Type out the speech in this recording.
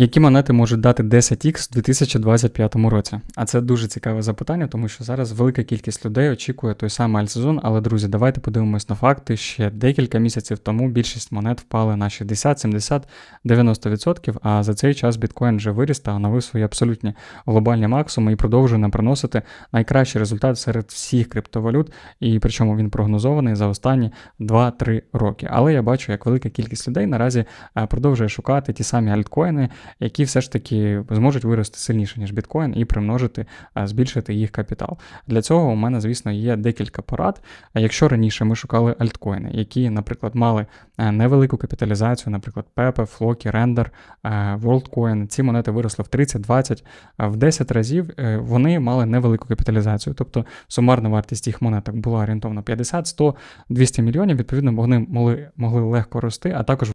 Які монети можуть дати 10x в 2025 році? А це дуже цікаве запитання, тому що зараз велика кількість людей очікує той самий альтсезон. Але друзі, давайте подивимось на факти. Ще декілька місяців тому більшість монет впали на 60, 70, 90%, А за цей час біткоін вже виріс та оновив свої абсолютні глобальні максимуми і продовжує нам приносити найкращий результат серед всіх криптовалют. І причому він прогнозований за останні 2-3 роки. Але я бачу, як велика кількість людей наразі е, продовжує шукати ті самі альткоїни, які все ж таки зможуть вирости сильніше, ніж біткоін, і примножити, збільшити їх капітал. Для цього у мене, звісно, є декілька порад. Якщо раніше ми шукали альткоїни, які, наприклад, мали е, невелику капіталізацію, наприклад, Pepe, Floki, Render, WorldCoin, ці монети виросли в 30, 20, в 10 разів е, вони мали невелику капіталізацію. Тобто сумарна вартість їх монеток була орієнтовно 50, 100, 200 мільйонів. Відповідно, вони могли, могли легко рости, а також